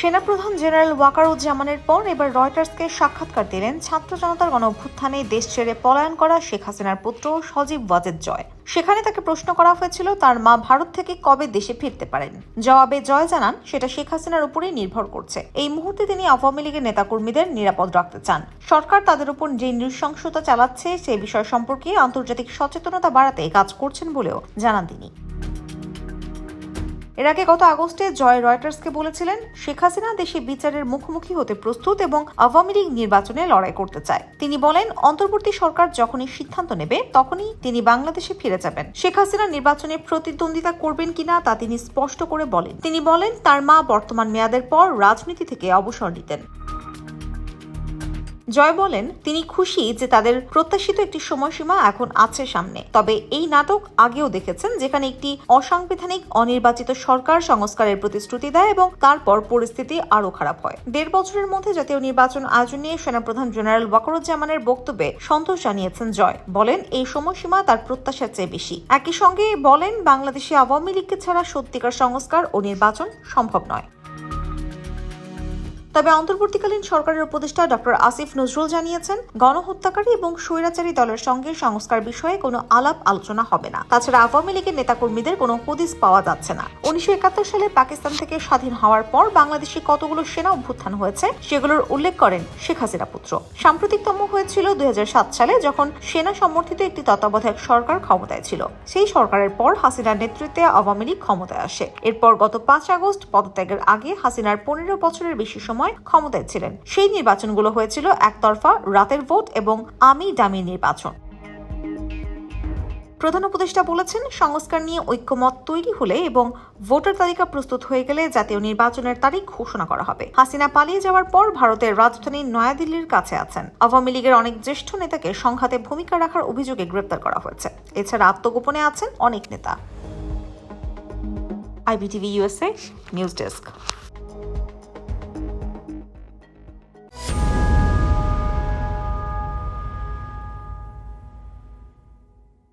সেনাপ্রধান জেনারেল ওয়াকারুজ্জামানের পর এবার রয়টার্সকে সাক্ষাৎকার দিলেন ছাত্র জনতার গণ অভ্যুত্থানে দেশ ছেড়ে পলায়ন করা শেখ হাসিনার পুত্র সজীব ওয়াজেদ জয়। সেখানে তাকে প্রশ্ন করা হয়েছিল, তার মা ভারত থেকে কবে দেশে ফিরতে পারেন? জবাবে জয় জানান, সেটা শেখ হাসিনার উপরেই নির্ভর করছে। এই মুহূর্তে তিনি আওয়ামী লীগের নেতাকর্মীদের নিরাপদ রাখতে চান। সরকার তাদের উপর যে নৃশংসতা চালাচ্ছে, সে বিষয় সম্পর্কে আন্তর্জাতিক সচেতনতা বাড়াতে কাজ করছেন বলেও জানান তিনি। এর আগে গত আগস্টে জয় রয়টার্সকে বলেছিলেন, শেখ হাসিনা দেশে বিচারের মুখোমুখি হতে প্রস্তুত এবং আওয়ামী লীগ নির্বাচনে লড়াই করতে চায়। তিনি বলেন, অন্তর্বর্তী সরকার যখনই সিদ্ধান্ত নেবে, তখনই তিনি বাংলাদেশে ফিরে যাবেন। শেখ হাসিনা নির্বাচনে প্রতিদ্বন্দ্বিতা করবেন কিনা তা তিনি স্পষ্ট করে বলেন। তিনি বলেন, তার মা বর্তমান মেয়াদের পর রাজনীতি থেকে অবসর নিতেন। জয় বলেন, তিনি খুশি যে তাদের প্রত্যাশিত একটি সময়সীমা এখন আছে সামনে। তবে এই নাটক আগেও দেখেছেন, যেখানে একটি অসাংবিধানিক, অনির্বাচিত সরকার সংস্কারের প্রতিশ্রুতি দেয় এবং তারপর পরিস্থিতি আরও খারাপ হয়। দেড় বছরের মধ্যে জাতীয় নির্বাচন আয়োজন নিয়ে সেনাপ্রধান জেনারেল ওয়াকরুজ্জামানের বক্তব্যে সন্তোষ জানিয়েছেন জয়। বলেন, এই সময়সীমা তার প্রত্যাশার চেয়ে বেশি। একই সঙ্গে বলেন, বাংলাদেশে আওয়ামী লীগকে ছাড়া সত্যিকার সংস্কার ও নির্বাচন সম্ভব নয়। তবে অন্তর্বর্তীকালীন সরকারের উপদেষ্টা ডক্টর আসিফ নজরুল জানিয়েছেন, গণহত্যাকারী এবং স্বৈরাচারী দলের সঙ্গে সংস্কার বিষয়ে কোনো আলাপ আলোচনা হবে না। তাছাড়া আওয়ামী লীগের নেতাকর্মীদের কোনো হদিস পাওয়া যাচ্ছে না। উনিশশো একাত্তর সালে পাকিস্তান থেকে স্বাধীন হওয়ার পর বাংলাদেশে কতগুলো সেনা অভ্যুত্থান হয়েছে, সেগুলোর উল্লেখ করেন শেখ হাসিনা পুত্র। সাম্প্রতিকতম হয়েছিল দুই হাজার সাত সালে যখন সেনা সমর্থিত একটি তত্ত্বাবধায়ক সরকার ক্ষমতায় ছিল। সেই সরকারের পর হাসিনার নেতৃত্বে আওয়ামী লীগ ক্ষমতায় আসে। এরপর গত পাঁচ আগস্ট পদত্যাগের আগে হাসিনার পনেরো বছরের বেশি সময় ক্ষমতায় ছিলেন। সেই নির্বাচনগুলো হয়েছিল একতরফা রাতের ভোট এবং আমি ডামি নির্বাচন। প্রধান উপদেষ্টা বলেছেন, সংস্কার নিয়ে ঐক্যমত তৈরি হলে এবং ভোটার তালিকা প্রস্তুত হয়ে গেলে জাতীয় নির্বাচনের তারিখ ঘোষণা করা হবে। হাসিনা পালিয়ে যাওয়ার পর ভারতের রাজধানী নয়াদিল্লির কাছে আছেন। আওয়ামী লীগের অনেক জ্যেষ্ঠ নেতাকে সংঘাতে ভূমিকা রাখার অভিযোগে গ্রেপ্তার করা হয়েছে। এছাড়া আত্মগোপনে আছেন অনেক নেতা। IBTV USA news desk.